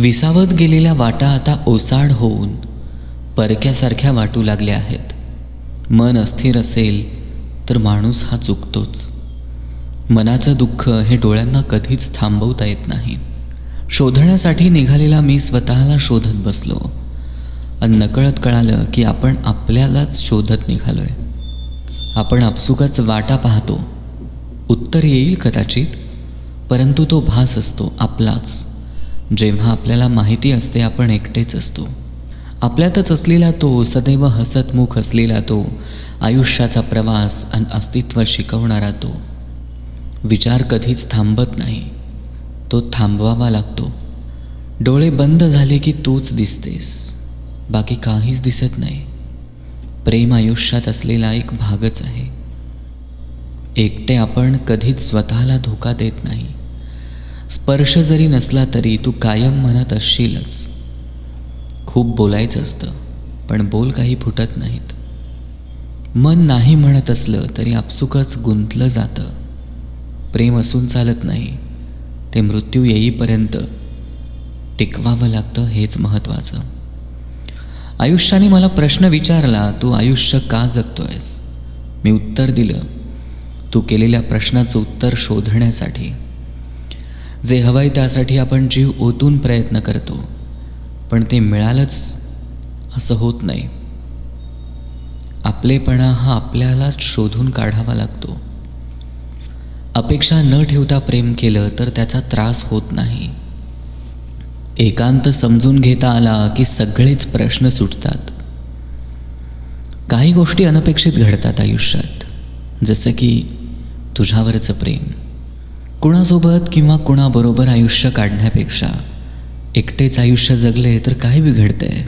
विसावत गेलेल्या वाटा आता ओसाड होऊन परक्यासारख्या वाटू लागल्या आहेत. मन अस्थिर असेल तर माणूस हा चुकतोच. मनाचं दुःख हे डोळ्यांना कधीच थांबवता येत नाही. शोधण्यासाठी निघालेला मी स्वतःला शोधत बसलो. आणि नकळत कळालं की आपण आपल्यालाच शोधत निघालोय. आपण आपसुकच वाटा पाहतो. उत्तर येईल कदाचित परंतु तो भास असतो आपलाच. जेव्हा आपल्याला माहिती असते आपण एकटेच असतो. आपल्यातच असलेला तो सदैव हसतमुख असलेला तो आयुष्याचा प्रवास आणि अस्तित्व शिकवणारा तो. विचार कधीच थांबत नाही. तो थांबवावा लागतो. डोळे बंद झाले की तूच दिसतेस. बाकी काहीच दिसत नाही. प्रेम आयुष्यात असलेला एक भागच आहे. एकटे आपण कधीच स्वतःला धोका देत नाही. स्पर्श जरी नसला तरी तू कायम म्हणत असशीलच. खूप बोलायचं असतं पण बोल काही फुटत नाहीत. मन नाही म्हणत असलं तरी आपसुकच गुंतलं जातं. प्रेम असून चालत नाही ते मृत्यू येईपर्यंत टिकवावं लागतं हेच महत्त्वाचं. आयुष्याने मला प्रश्न विचारला तू आयुष्य का जगतोयस? मी उत्तर दिलं तू केलेल्या प्रश्नाचं उत्तर शोधण्यासाठी. जे हवंय त्यासाठी आपण जीव ओतून प्रयत्न करतो. पण ते मिळालंच असं होत नाही. आपलेपणा हा आपल्यालाच शोधून काढावा लागतो. अपेक्षा न ठेवता प्रेम केलं तर त्याचा त्रास होत नाही. एकांत समजून घेता आला की सगळेच प्रश्न सुटतात. काही गोष्टी अनपेक्षित घडतात आयुष्यात जसं की तुझ्यावरचं प्रेम. कुणासोबत किंवा कुणाबरोबर आयुष्य काढण्यापेक्षा एकटेच आयुष्य जगले तर काय बिघडतंय